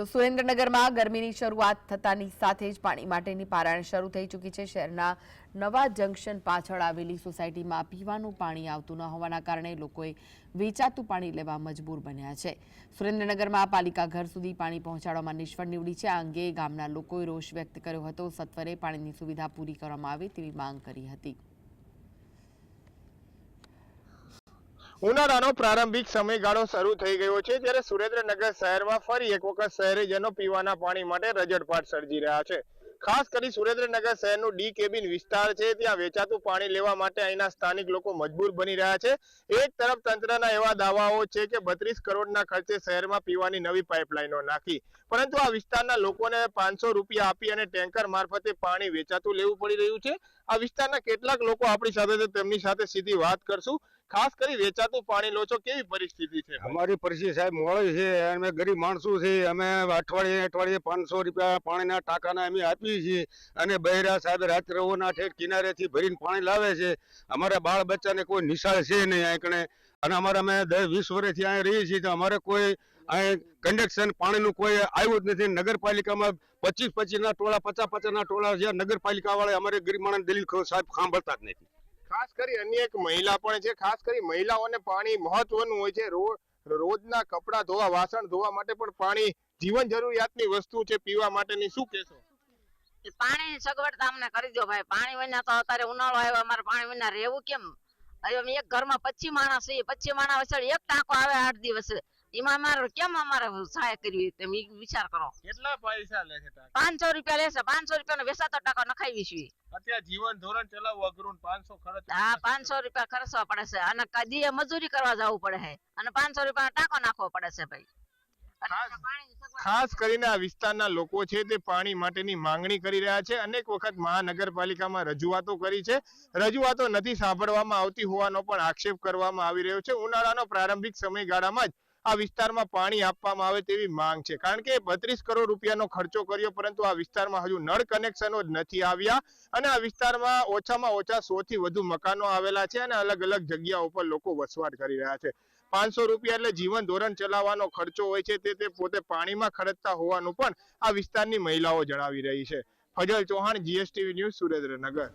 તો સુરેન્દ્રનગરમાં ગરમીની શરૂઆત થતાની સાથે જ પાણી માટેની પારાયણ શરૂ થઈ ચૂકી છે. શહેરના નવા જંકશન પાછળ આવેલી સોસાયટીમાં પીવાનું પાણી આવતું ન હોવાના કારણે લોકોએ વેચાતું પાણી લેવા મજબૂર બન્યા છે. સુરેન્દ્રનગરમાં પાલિકા ઘર સુધી પાણી પહોંચાડવામાં નિષ્ફળ નીવડી છે. આ અંગે ગામના લોકોએ રોષ વ્યક્ત કર્યો હતો. સત્વરે પાણીની સુવિધા પૂરી કરવામાં આવે તેવી માંગ કરી હતી. ઉનાળાનો પ્રારંભિક સમયગાળો શરૂ થઈ ગયો છે ત્યારે સુરેન્દ્રનગર શહેરમાં ફરી એક વખત શહેરીજનો પીવાના પાણી માટે રજડપાટ સર્જી રહ્યા છે. ખાસ કરી સુરેન્દ્રનગર શહેરનું ડી કેબિન વિસ્તાર છે, ત્યાં વેચાતું પાણી લેવા માટે અહીંના સ્થાનિક લોકો મજબૂર બની રહ્યા છે. એક તરફ તંત્રના એવા દાવાઓ છે કે બત્રીસ કરોડના ખર્ચે શહેરમાં પીવાની નવી પાઇપલાઇનો નાખી, પરંતુ આ વિસ્તારના લોકોને પાંચસો રૂપિયા આપી અને ટેન્કર મારફતે પાણી વેચાતું લેવું પડી રહ્યું છે. આ વિસ્તારના કેટલાક લોકો આપણી સાથે તેમની સાથે સીધી વાત કરશું. ખાસ કરી વેચાતું પાણી લો છો, કેવી પરિસ્થિતિ છે? અમારી પરિસ્થિતિ સાહેબ મોડી છે, અમે ગરીબ માણસો છે, અમે અઠવાડિયે અઠવાડિયે પાંચસો રૂપિયા પાણીના ટાંકાના અમે આપીએ છીએ અને બહેરા સાહેબ રાત્રિઓના ઠેઠ કિનારેથી ભરીને પાણી લાવે છે. અમારા બાળ બચ્ચાને કોઈ નિશાળ છે નહીં અહીં કણે અને અમારે અમે દસ વીસ વર્ષથી અહીંયા રહીએ છીએ, તો અમારે કોઈ અહીં કન્ડક્શન પાણીનું કોઈ આવ્યું જ નથી. નગરપાલિકામાં પચીસ પચીસના ટોળા, પચાસ પચાસના ટોળા જ્યાં નગરપાલિકાવાળા અમારે ગરીબ માણસ દલીલ સાહેબ સાંભળતા જ નથી. ખાસ કરી અન્ય એક મહિલા પણ છે. ખાસ કરી મહિલાઓને પાણી મહત્વનું હોય છે. રોજના કપડાં ધોવા, વાસણ ધોવા માટે પણ પાણી જીવન જરૂરિયાતની વસ્તુ છે. પીવા માટેની શું કહેશો? પાણી સગવડતા અમને કરી દો ભાઈ. પાણી વિના તો અત્યારે ઉનાળો આવ્યો. અમારે પાણી વિના રહેવું કેમ? હવે એક ઘરમાં પચીસ માણસ છે પચીસ માણસ એક ટાંકો આવે આઠ દિવસ. એમાં અમારે કેમ અમારે સહાય કરવી તમે વિચાર કરો. કેટલા પૈસા લે છે પાંચસો રૂપિયા લેશે પાંચસો રૂપિયા વેસાતો ટકા નખાવી છીએ અત્યારે જીવન ધોરણ ચલાવવું અઘરું પાંચસો ખર્ચ હા પાંચસો રૂપિયા ખર્ચવા પડે છે. અને કદી મજૂરી કરવા જવું પડે છે. અને પાંચસો રૂપિયા ટાંકો નાખવો પડે છે ભાઈ. ખાસ કરીને આ વિસ્તારના લોકો છે તે પાણી માટેની માંગણી કરી રહ્યા છે. અનેક વખત મહાનગરપાલિકામાં રજૂઆતો કરી છે. રજૂઆતો નથી સાંભળવામાં આવતી હોવાનો પણ આક્ષેપ કરવામાં આવી રહ્યો છે. ઉનાળાનો પ્રારંભિક સમયગાળામાં જ આ વિસ્તારમાં પાણી આપવામાં આવે તેવી માંગ છે. કારણ કે બત્રીસ કરોડ રૂપિયાનો ખર્ચો કર્યો, પરંતુ આ વિસ્તારમાં હજુ નળ કનેક્શનો જ નથી આવ્યા અને આ વિસ્તારમાં ઓછામાં ઓછા સો થી વધુ મકાનો આવેલા છે અને અલગ અલગ જગ્યા ઉપર લોકો વસવાટ કરી રહ્યા છે. પાંચસો રૂપિયા એટલે જીવન ધોરણ ચલાવવાનો ખર્ચો હોય છે તે તે પોતે પાણીમાં ખર્ચતા હોવાનું પણ આ વિસ્તારની મહિલાઓ જણાવી રહી છે. Fazal Chauhan GSTV news Surendranagar.